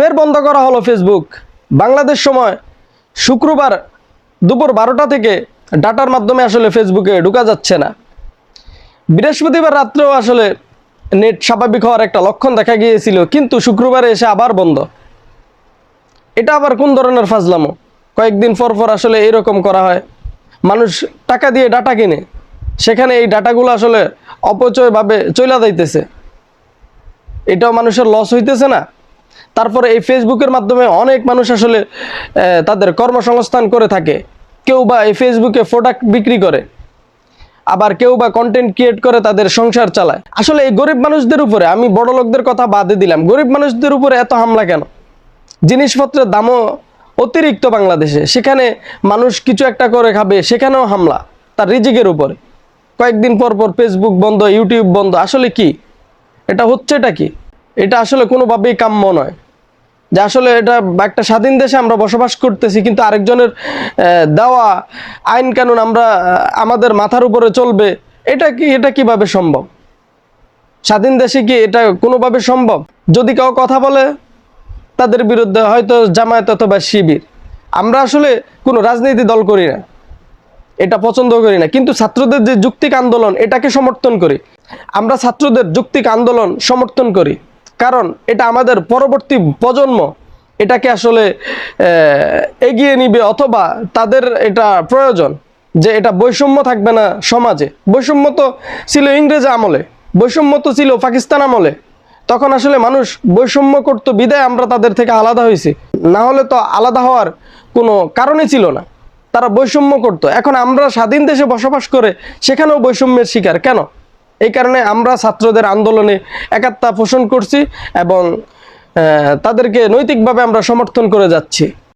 ফের বন্ধ করা হলো ফেসবুক বাংলাদেশ সময় শুক্রবার দুপুর বারোটা থেকে ডাটার মাধ্যমে আসলে ফেসবুকে ঢুকা যাচ্ছে না। বৃহস্পতিবার রাত্রেও আসলে নেট স্বাভাবিক হওয়ার একটা লক্ষণ দেখা গিয়েছিল, কিন্তু শুক্রবারে এসে আবার বন্ধ। এটা আবার কোন ধরনের ফাজলামো? কয়েকদিন পর পর আসলে এরকম করা হয়। মানুষ টাকা দিয়ে ডাটা কিনে, সেখানে এই ডাটাগুলো আসলে অপচয়ভাবে চলে যাইতেছে। এটাও মানুষের লস হইতেছে না। তারপরে এই ফেসবুকের মাধ্যমে অনেক মানুষ আসলে তাদের কর্মসংস্থান করে থাকে। কেউ বা এই ফেসবুকে প্রোডাক্ট বিক্রি করে, আবার কেউ বা কন্টেন্ট ক্রিয়েট করে তাদের সংসার চালায়। আসলে এই গরিব মানুষদের উপরে, আমি বড় লোকদের কথা বাদে দিলাম, গরিব মানুষদের উপরে এত হামলা কেন? জিনিসপত্রের দামও অতিরিক্ত বাংলাদেশে, সেখানে মানুষ কিছু একটা করে খাবে, সেখানেও হামলা, তার রিজিকের উপরে। কয়েকদিন পর পর ফেসবুক বন্ধ ইউটিউব বন্ধ, আসলে কি? এটা হচ্ছেটা কি? এটা আসলে কোনোভাবেই কাম্য নয়। যে আসলে এটা একটা স্বাধীন দেশে আমরা বসবাস করতেছি, কিন্তু আরেকজনের দেওয়া আইন কানুন আমরা আমাদের মাথার উপরে চলবে, এটা কি, এটা কীভাবে সম্ভব? স্বাধীন দেশে কি এটা কোনোভাবে সম্ভব? যদি কেউ কথা বলে, তাদের বিরুদ্ধে হয়তো জামায়াত অথবা শিবির। আমরা আসলে কোনো রাজনীতি দল করি না, এটা পছন্দ করি না। কিন্তু ছাত্রদের যে যুক্তিক আন্দোলন, এটাকে সমর্থন করি। আমরা ছাত্রদের যুক্তিক আন্দোলন সমর্থন করি। কারণ এটা আমাদের পরবর্তী প্রজন্ম এটাকে আসলে এগিয়ে নিবে অথবা তাদের এটা প্রয়োজন যে এটা বৈষম্য থাকবে না সমাজে। বৈষম্য তো ছিল ইংরেজ আমলে, বৈষম্য তো ছিল পাকিস্তান আমলে। তখন আসলে মানুষ বৈষম্য করতো বিদায় আমরা তাদের থেকে আলাদা হয়েছি। না হলে তো আলাদা হওয়ার কোনো কারণই ছিল না। তারা বৈষম্য করতো। এখন আমরা স্বাধীন দেশে বসবাস করে সেখানেও বৈষম্যের শিকার। কেন? এই কারণে আমরা ছাত্রদের আন্দোলনে একাত্তা পোষণ করছি এবং তাদেরকে নৈতিকভাবে আমরা সমর্থন করে যাচ্ছি।